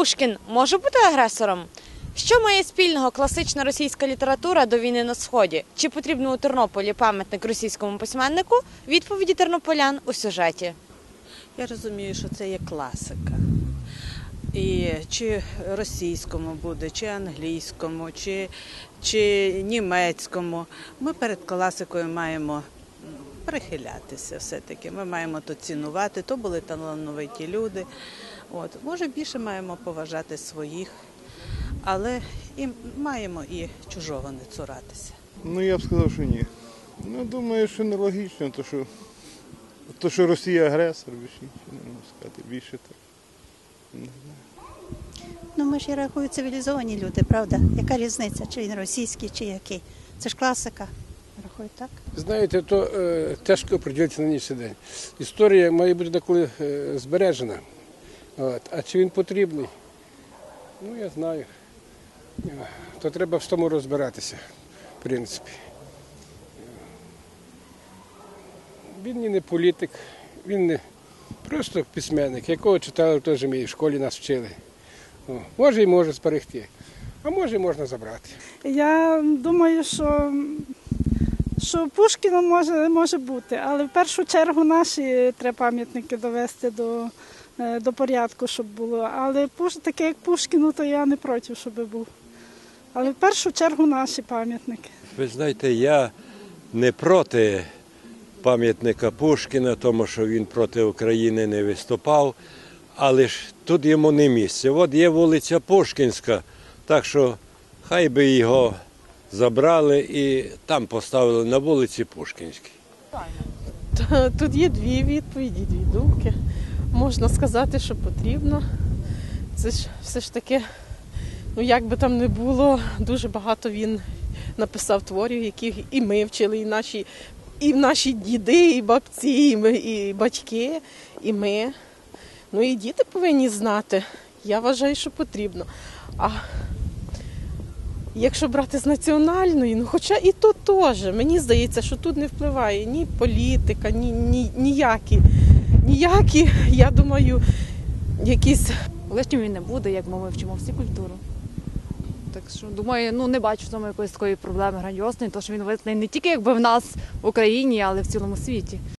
Пушкін може бути агресором? Що має спільного класична російська література до війни на сході? Чи потрібно у Тернополі пам'ятник російському письменнику? Відповіді тернополян у сюжеті. Я розумію, що це є класика. І чи російському буде, чи англійському, чи, чи німецькому. Ми перед класикою маємо прихилятися все-таки. Ми маємо то цінувати, то були талановиті люди. От. Може, більше маємо поважати своїх, але і маємо і чужого не цуратися. Ну я б сказав, що ні. Ну, думаю, що нелогічно, то що, то, що Росія агресор, більше нічого не можу сказати. Більше так. Ну, ми ж я рахую цивілізовані люди, правда? Яка різниця, чи він російський, чи який? Це ж класика. Я так. Знаєте, то е, тяжко приділитися на нічний день. Історія має бути деколи е, збережена. От. А чи він потрібний? Ну, я знаю. То треба в тому розбиратися, в принципі. Він і не політик, він не просто письменник, якого читали теж ми в школі нас вчили. О, може і може зберегти, а може і можна забрати. Я думаю, що, що Пушкіну може, може бути, але в першу чергу наші треба пам'ятники довести до, е, до порядку, щоб було. Але Пуш- таке як Пушкіну, то я не проти, щоб був. Але в першу чергу наші пам'ятники. Ви знаєте, я не проти пам'ятника Пушкіна, тому що він проти України не виступав, але ж тут йому не місце. От є вулиця Пушкінська, так що хай би його забрали і там поставили на вулиці Пушкінській. Тут є дві відповіді, дві думки. Можна сказати, що потрібно. Це ж все ж таки, ну як би там не було, дуже багато він написав творів, яких і ми вчили, і наші, і наші діди, і бабці, і, ми, і батьки, і ми. Ну і діти повинні знати. Я вважаю, що потрібно. А Якщо брати з національної, ну хоча і то теж, мені здається, що тут не впливає ні політика, ні, ні ніякі. Ніякі, я думаю, якісь Лишнім він не буде, як ми вивчимо всі культуру. Так що думаю, ну не бачу в цьому якоїсь такої проблеми грандіозної, тому що він визнаний не тільки якби в нас в Україні, але й в цілому світі.